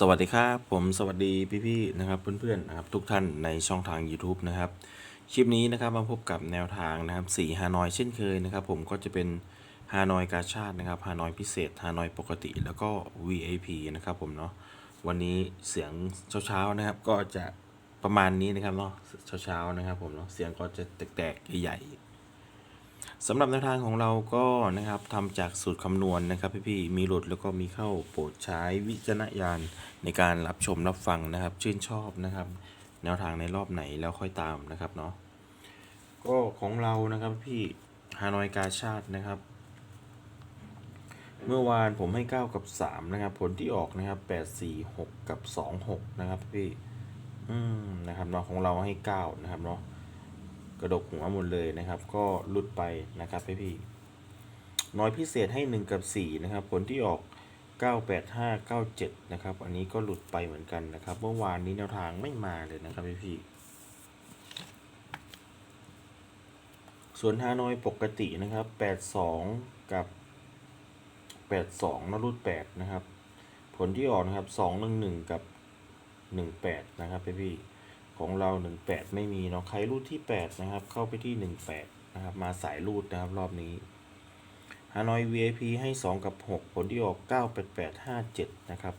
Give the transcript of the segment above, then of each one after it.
สวัสดีครับ ผมสวัสดีพี่ๆนะครับเพื่อนๆนะครับทุกท่านในช่องทาง YouTube นะครับคลิปนี้นะครับมาพบกับแนวทางนะครับสีฮานอยเช่นเคยนะครับ ผมก็จะเป็นฮานอยกาชาตินะครับฮานอยพิเศษฮานอยปกติแล้วก็ VIP นะครับผมเนาะวันนี้เสียงเช้าๆนะครับก็จะประมาณนี้นะครับเนาะเช้าๆนะครับผมเนาะเสียงก็จะแตกๆใหญ่ สำหรับแนวทางของเราก็นะครับทำจากสูตรคำนวณนะครับพี่ๆมีหลุดแล้วก็มีเข้าโปรดใช้วิจารณญาณในการรับชมรับฟังนะครับ ชื่นชอบนะครับ แนวทางในรอบไหนแล้วค่อยตามนะครับเนาะก็ของเรานะครับพี่ฮานอยกาชาตินะครับ เมื่อวานผมให้ 9 กับ 3 นะครับ ผลที่ออกนะครับ 8 4 6 กับ 2 6 นะครับพี่ อืมนะครับเนาะของเราให้ 9 นะครับเนาะ กระดกหัวหมดเลยนะครับ ก็หลุดไปนะครับพี่พี่น้อยพิเศษให้ 1 กับ 4 นะครับ ผลที่ออก 985 97 นะครับ อันนี้ก็หลุดไปเหมือนกันนะครับ เมื่อวานนี้แนวทางไม่มาเลยนะครับพี่พี่ส่วนฮานอยปกตินะครับ 82 กับ 82นะรุด8นะครับ ผลที่ออกนะครับ 211 กับ 18 นะครับพี่พี่ ของเรา 18 ไม่มีเนาะใครรูดที่ 8 นะครับ เข้าไปที่ 18 นะครับ มาสายรูดนะครับรอบนี้ฮานอย VIP ให้ 2 กับ 6 ผลที่ออก 98857 นะครับ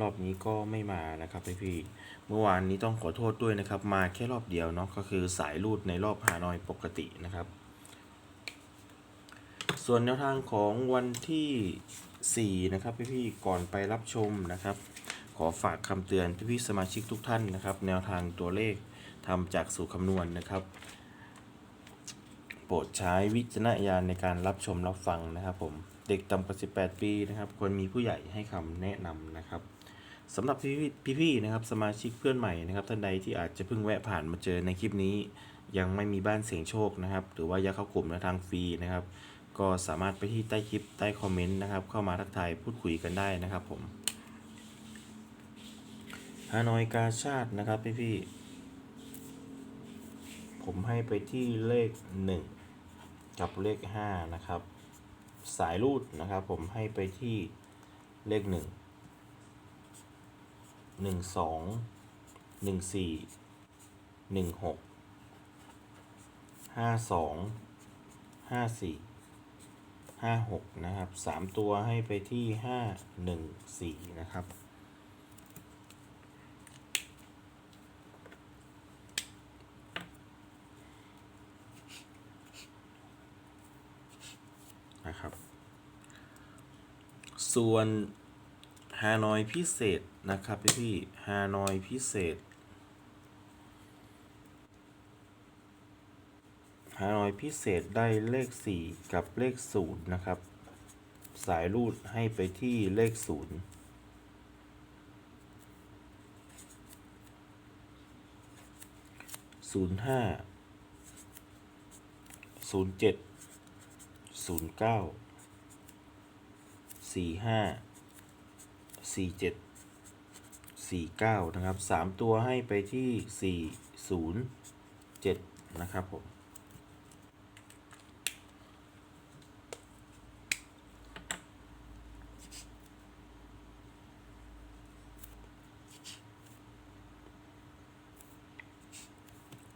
รอบนี้ก็ไม่มานะครับพี่พี่เมื่อวานนี้ต้องขอโทษด้วยนะครับ มาแค่รอบเดียวเนาะก็คือสายรูดในรอบฮานอยปกตินะครับ ส่วนแนวทางของวันที่ 4 นะครับพี่ๆก่อนไปรับชมนะครับ ขอฝากคำเตือนพี่ๆสมาชิกทุกท่านนะครับ แนวทางตัวเลขทำจากสูตรคำนวณนะครับ โปรดใช้วิจารณญาณในการรับชมรับฟังนะครับ ผมเด็กต่ำกว่า 18 ปีนะครับ ควรมีผู้ใหญ่ให้คำแนะนำนะครับสำหรับพี่ๆพี่นะครับสมาชิกเพื่อนใหม่นะครับ ท่านใดที่อาจจะเพิ่งแวะผ่านมาเจอในคลิปนี้ ยังไม่มีบ้านเสียงโชคนะครับ หรือว่าอยากเข้ากลุ่มแนวทางฟรีนะครับ ก็สามารถไปที่ใต้คลิปใต้คอมเมนต์นะครับ เข้ามาทักทายพูดคุยกันได้นะครับผม ฮานอยกาชาตินะครับพี่พี่ผมให้ไปที่เลขหนึ่งกับเลขห้านะครับ สายรูดนะครับ ผมให้ไปที่เลขหนึ่งหนึ่งสองหนึ่งสี่หนึ่งหกห้าสองห้าสี่ห้าหกนะครับสามตัวให้ไปที่ห้าหนึ่งสี่นะครับ ส่วนฮานอยพิเศษนะครับพี่พี่ฮานอยพิเศษฮานอยพิเศษได้เลข 4 กับเลข 0 นะครับ สายรูดให้ไปที่เลข0 0 5 0 7ศูนย์เก้า สี่ห้าสี่เจ็ดสี่เก้านะครับสามตัวให้ไปที่สี่ศูนย์เจ็ดนะครับผม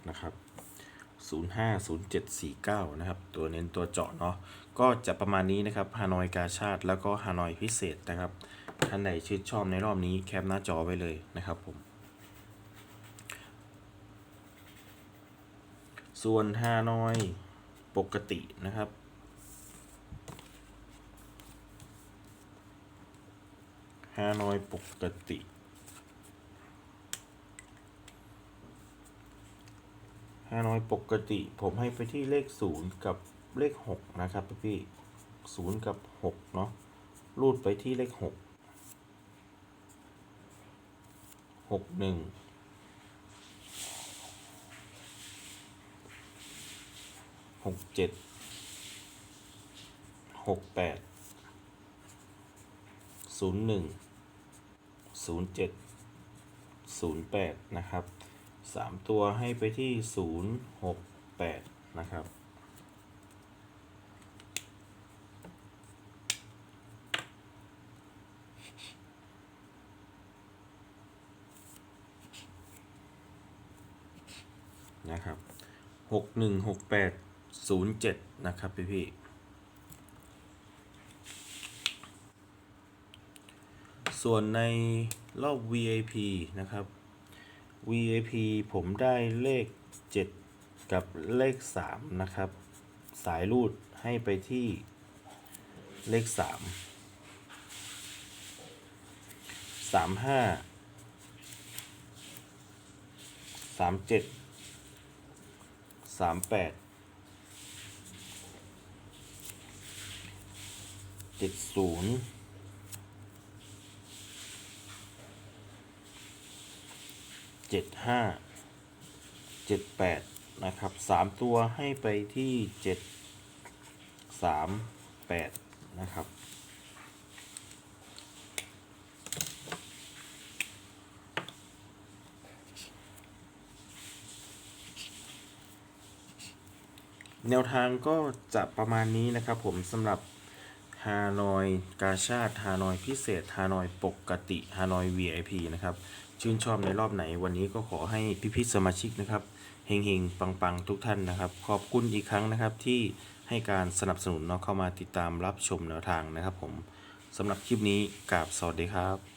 นะครับ 050749 นะครับ ตัวเน้นตัวเจาะเนาะก็จะประมาณนี้นะครับฮานอยกาชาติแล้วก็ฮานอยพิเศษนะครับท่านใดชื่นชอบในรอบนี้แคปหน้าจอไว้เลยนะครับผมส่วนฮานอยปกตินะครับ ฮานอยปกติ ฮานอยปกติผมให้ไปที่เลขศูนย์กับเลขหกนะครับพี่ศูนย์กับหกเนาะรูดไปที่เลขหกหกหนึ่งหกเจ็ดหกแปดศูนย์หนึ่งศูนย์เจ็ดศูนย์แปดนะครับ สามตัวให้ไปที่ศูนย์หกแปดนะครับ นะครับหกหนึ่งหกแปดศูนย์เจ็ดนะครับพี่พี่ส่วนในรอบ VIP นะครับ VIP ผมได้เลข 7 กับเลข 3 นะครับ สายรูดให้ไปที่เลข 3 35 37 38 70 เจ็ดห้าเจ็ดแปดนะครับสามตัวให้ไปที่เจ็ดสามแปดนะครับแนวทางก็จะประมาณนี้นะครับผมสำหรับฮานอยกาชาติฮานอยพิเศษฮานอยปกติฮานอย VIP นะครับ ชื่นชอบในรอบไหน วันนี้ก็ขอให้พี่ๆสมาชิกนะครับเฮงๆ ปังๆ ทุกท่านนะครับ ขอบคุณอีกครั้งนะครับที่ให้การสนับสนุนเนาะเข้ามาติดตามรับชมแนวทางนะครับผมสำหรับคลิปนี้กราบสวัสดีครับ